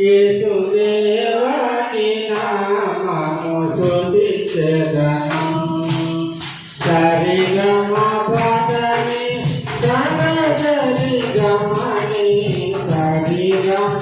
యేసు దేవాని నామము శోధించదను సరిగమ పదని సరి గమని సరిగమ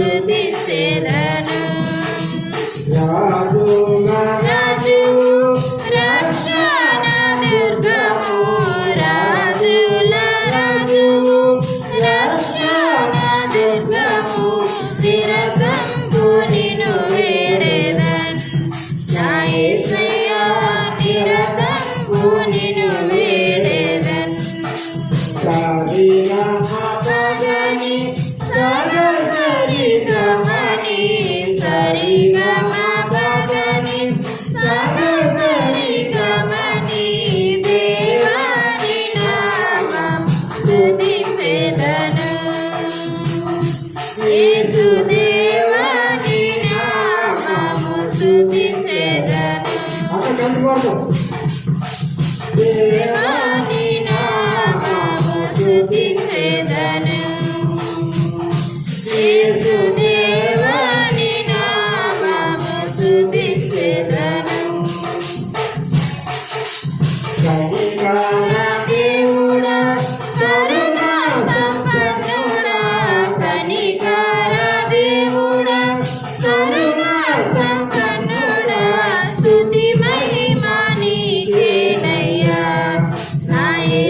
闺蜜 నామము దేవాని నామము స్తుతించెదను యేసు దేవాని నామము స్తుతించెదను కనికరణ దేవుడా కరుణా సంపన్నుడా కనికర దేవుడా కరుణా సంపన్నుడా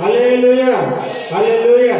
హలే లూయ హలే లూయ